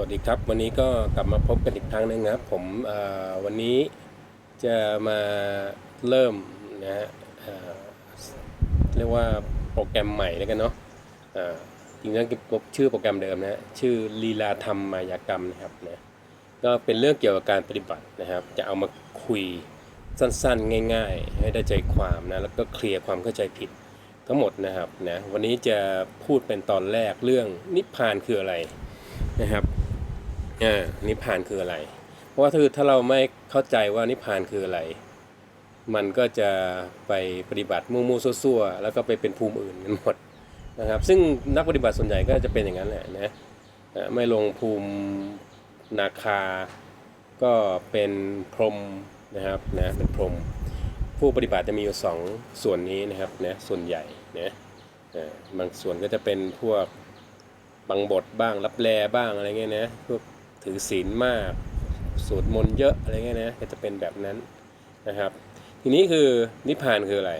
วัสดีครับ วันนี้ก็กลับมาพบกันอีกครั้งนึงนะครับ ผมวันนี้จะมาเริ่มนะฮะเรียกว่าโปรแกรมใหม่แล้วกันเนาะจริงๆแล้วชื่อโปรแกรมเดิมนะฮะชื่อลีลาธรรมมายากรรมนะครับนะก็เป็นเรื่องเกี่ยวกับการปฏิบัตินะครับ จะเอามาคุยสั้นๆ ง่าย ๆ ให้ได้ใจความนะแล้วก็เคลียร์ความเข้าใจผิดทั้งหมดนะครับนะวันนี้จะพูดเป็นตอนแรกเรื่องนิพพานคืออะไรนะครับ อ่านิพพานคืออะไร เพราะว่าถ้าถ้าเราไม่เข้าใจว่านิพพานคืออะไร มันก็จะไปปฏิบัติมู่ๆซั่วๆแล้วก็ไปเป็นภูมิอื่นกันหมดนะครับซึ่งนักปฏิบัติส่วนใหญ่ก็จะเป็นอย่างนั้นแหละนะอ่าไม่ลงภูมินาคา ก็เป็นพรหมนะครับนะเป็นพรหมผู้ปฏิบัติจะมีอยู่สองส่วนนี้นะครับนะส่วนใหญ่นะอ่าบางส่วนก็จะเป็นพวกบางบทบ้างรับแลบ้างอะไรเงี้ยนะพวก ถือศีลมากสวดมนต์เยอะอะไรเงี้ยนะก็จะเป็นแบบนั้นนะครับ ทีนี้คือนิพพานคืออะไร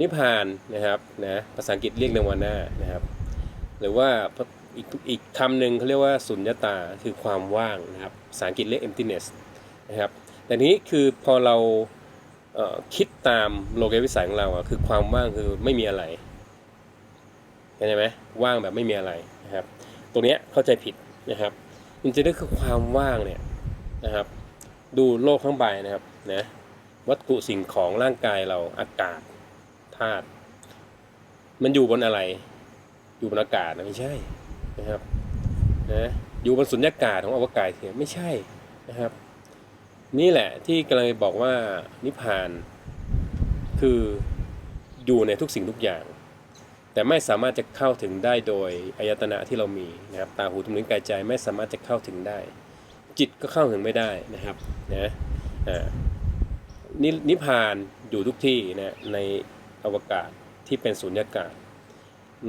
นิพพานนะครับนะภาษาอังกฤษเรียกนวานานะครับ หรือว่าอีกอีกคำหนึ่งเขาเรียกว่าสุญญตาคือความว่างนะครับภาษาอังกฤษเรียก emptiness นะครับแต่นี้คือพอเราเคิดตามโลกวิสัยของเราอะคือความว่างคือไม่มีอะไรเข้าใจไหมว่างแบบไม่มีอะไรนะครับ ตรงเนี้ยเข้าใจผิดนะครับ จริงๆแล้คือความว่างเนี่ยนะครับ ดูโลกข้างใบนะครับนะวัตถุสิ่งของร่างกายเราอากาศธาตุมันอยู่บนอะไร อยู่บนอากาศนะไม่ใช่นะครับนะอยู่บนสุญญากาศของอวกาศเทียไม่ใช่นะครับ นี่แหละที่กำลังบอกว่านิพพานคืออยู่ในทุกสิ่งทุกอย่าง แต่ไม่สามารถจะเข้าถึงได้โดยอายตนะที่เรามีนะครับตาหูจมูกลิ้นกายใจไม่สามารถจะเข้าถึงได้ จิตก็เข้าถึงไม่ได้นะครับนะอ่นินิพพานอยู่ทุกที่นะในอวกาศที่เป็นสุญญากาศ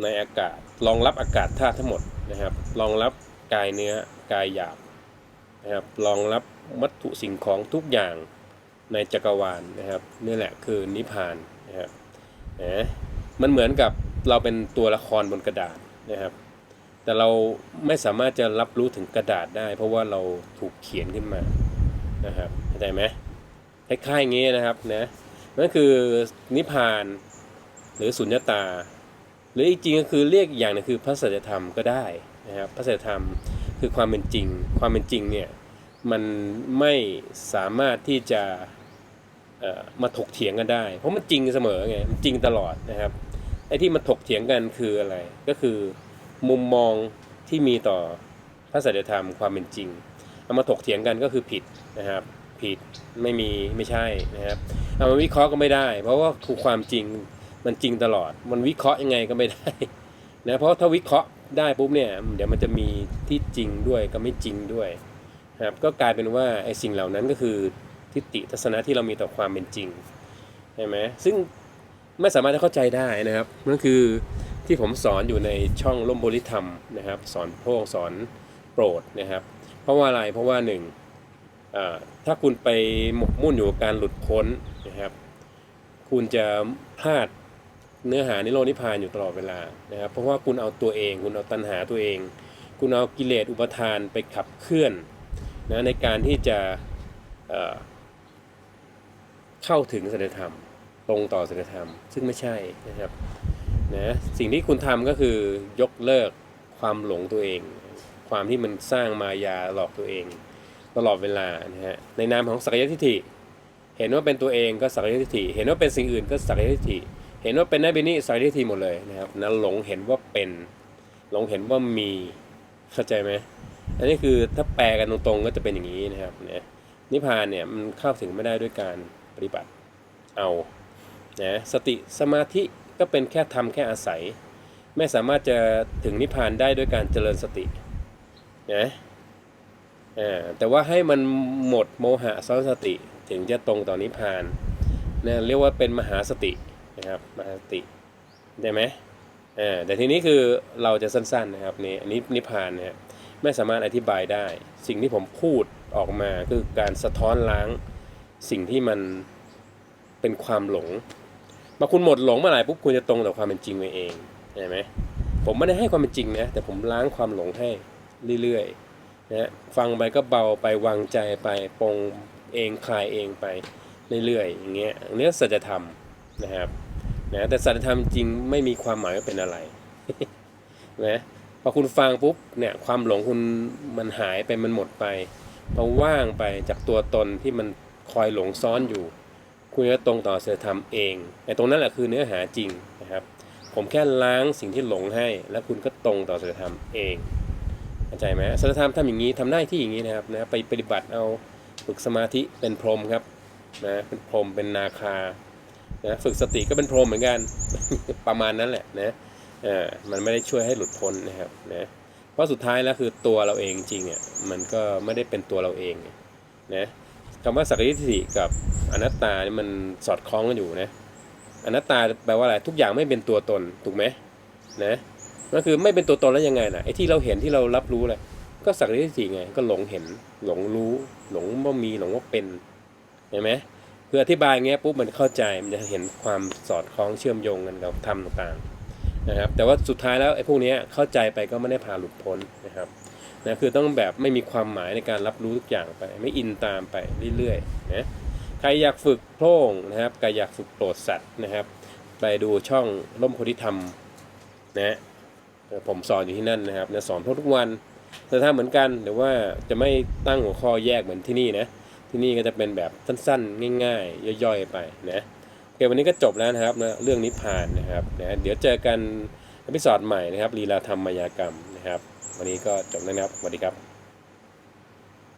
ในอากาศรองรับอากาศธาตุทั้งหมดนะครับรองรับกายเนื้อกายหยาบนะครับรองรับวัตถุสิ่งของทุกอย่างในจักรวาลนะครับนี่แหละคือนิพพานนะครับนะมันเหมือนกับ เราเป็นตัวละครบนกระดาษนะครับ แต่เราไม่สามารถจะรับรู้ถึงกระดาษได้ เพราะว่าเราถูกเขียนขึ้นมานะครับเข้าใจไหมคล้ายๆอย่างงี้นะครับนะนั่นคือนิพพานหรือสุญญตา หรืออีกจริงก็คือเรียกอย่างหนึงคือพระสัจธรรมก็ได้นะครับพระสัจธรรมคือความเป็นจริง ความเป็นจริงเนี่ยมันไม่สามารถที่จะมาถกเถียงกันได้ เพราะมันจริงเสมอไงมันจริงตลอดนะครับ อ้ที่มาถกเถียงกันคืออะไร ก็คือมุมมองที่มีต่อพระสัจธรรมความเป็นจริง เอามาถกเถียงกันก็คือผิดนะครับผิดไม่มีไม่ใช่นะครับเอามาวิเคราะห์ก็ไม่ได้ เพราะว่าคือความจริงมันจริงตลอด มันวิเคราะห์ยังไงก็ไม่ได้นะเพราะถ้าวิเคราะห์ได้ปุ๊บเนี่ยเดี๋ยวมันจะมีที่จริงด้วยก็ไม่จริงด้วยนะครับก็กลายเป็นว่าไอ้สิ่งเหล่านั้นก็คือทิฏฐิทัศนะที่เรามีต่อความเป็นจริงใช่ไหมซึ่ง ไม่สามารถจะเข้าใจได้นะครับนั่นคือที่ผมสอนอยู่ในช่องร่มโพลิธรรมนะครับ สอนโพกสอนโปรดนะครับ เพราะว่าอะไรเพราะว่าหนึ่งถ้าคุณไปหมกมุ่นอยู่กับการหลุดพ้นนะครับ คุณจะพลาดเนื้อหาในโลกนิพพานอยู่ตลอดเวลานะครับ เพราะว่าคุณเอาตัวเอง คุณเอาตัณหาตัวเอง คุณเอากิเลสอุปทานไปขับเคลื่อนนะในการที่จะเอ่อเข้าถึงสัจธรรม ตรงต่อสัจธรรม ซึ่งไม่ใช่นะครับนะสิ่งที่คุณทำก็คือยกเลิกความหลงตัวเอง ความที่มันสร้างมายาหลอกตัวเอง ตลอดเวลานะฮะในนามของสักยทิฏฐิ เห็นว่าเป็นตัวเองก็สักยทิฏฐิ เห็นว่าเป็นสิ่งอื่นก็สักยทิฏฐิ เห็นว่าเป็นนั่นเป็นนี่สักยทิฏฐิหมดเลยนะครับนั้นหลงเห็นว่าเป็นหลงเห็นว่ามีเข้าใจไหมอันนี้คือถ้าแปลกันตรงๆ ก็จะเป็นอย่างนี้นะครับนะนิพพานเนี่ยมันเข้าถึงไม่ได้ด้วยการปฏิบัติเอา นะสติสมาธิก็เป็นแค่ทำแค่อาศัย ไม่สามารถจะถึงนิพพานได้ด้วยการเจริญสตินะแต่ว่าให้มันหมดโมหะสัสติถึงจะตรงต่อนนิพพานนะเรียกว่าเป็นมหาสตินะครับมหาสติได้ไหมแต่ทีนี้คือเราจะสั้นๆนะครับนี่อันนี้นิพพานเนี่ยไม่สามารถอธิบายได้ สิ่งที่ผมพูดออกมาคือการสะท้อนล้างสิ่งที่มันเป็นความหลง มาคุณหมดหลงเมื่อไหร่ปุ๊บคุณจะตรงต่อความเป็นจริงไปเองใช่ไหมผมไม่ได้ให้ความเป็นจริงนะแต่ผมล้างความหลงให้เรื่อยๆนะฟังไปก็เบาไปวางใจไปปรงเองคลายเองไปเรื่อยๆอย่างเงี้ยอันนี้สัจธรรมนะครับนะแต่สัจธรรมจริงไม่มีความหมายว่าเป็นอะไรนะพอคุณฟังปุ๊บเนี่ยความหลงคุณมันหายไปมันหมดไปพอว่างไปจากตัวตนที่มันคอยหลงซ้อนอยู่ คุณก็ตรงต่อศีลธรรมเองไอ้ตรงนั้นแหละคือเนื้อหาจริงนะครับ ผมแค่ล้างสิ่งที่หลงให้ แล้วคุณก็ตรงต่อศีลธรรมเองเข้าใจไหมศีลธรรมทำอย่างนี้ทำหน้าที่อย่างนี้นะครับนะไปปฏิบัติเอาฝึกสมาธิเป็นพรหมครับนะเป็นพรหมเป็นนาคานะฝึกสติก็เป็นพรหมเหมือนกันประมาณนั้นแหละนะเออมันไม่ได้ช่วยให้หลุดพ้นนะครับนะเพราะสุดท้ายแล้วคือตัวเราเองจริงอะมันก็ไม่ได้เป็นตัวเราเองนะ คำว่าสักยิทิฏฐิกับอนัตตานี่มันสอดคล้องกันอยู่นะอนัตตาแปลว่าอะไรทุกอย่างไม่เป็นตัวตนถูกไหมนะก็คือไม่เป็นตัวตนแล้วยังไงล่ะไอ้ที่เราเห็นที่เรารับรู้แหละก็สักทิฏฐิไงก็หลงเห็นหลงรู้ หลงว่ามีหลงว่าเป็นเห็นไหมคืออธิบายอย่างเงี้ยปุ๊บมันเข้าใจมันจะเห็นความสอดคล้องเชื่อมโยงกันกับธรรมต่างๆนะครับแต่ว่าสุดท้ายแล้วไอ้พวกนี้เข้าใจไปก็ไม่ได้พาหลุดพ้นนะครับ นะคือต้องแบบไม่มีความหมายในการรับรู้ทุกอย่างไป ไม่อินตามไปเรื่อยๆนะใครอยากฝึกโพร่งนะครับใครอยากฝึกโปรดสัตว์นะครับ ไปดูช่องร่มโพธิธรรมนะผมสอนอยู่ที่นั่นนะครับนะสอนทุกวันแต่ถ้าเหมือนกันแต่ว่าจะไม่ตั้งหัวข้อแยกเหมือนที่นี่นะที่นี่ก็จะเป็นแบบสั้นๆ ง่าย ๆ ย่อยๆไปนะโอเควันนี้ก็จบแล้วนะครับนะเรื่องนิพพานนะครับนะเดี๋ยวเจอกันอพิสอดใหม่นะครับลีลาธรรมมายากรรมนะครับ วันนี้ก็จบแล้วนะครับสวัสดีครับ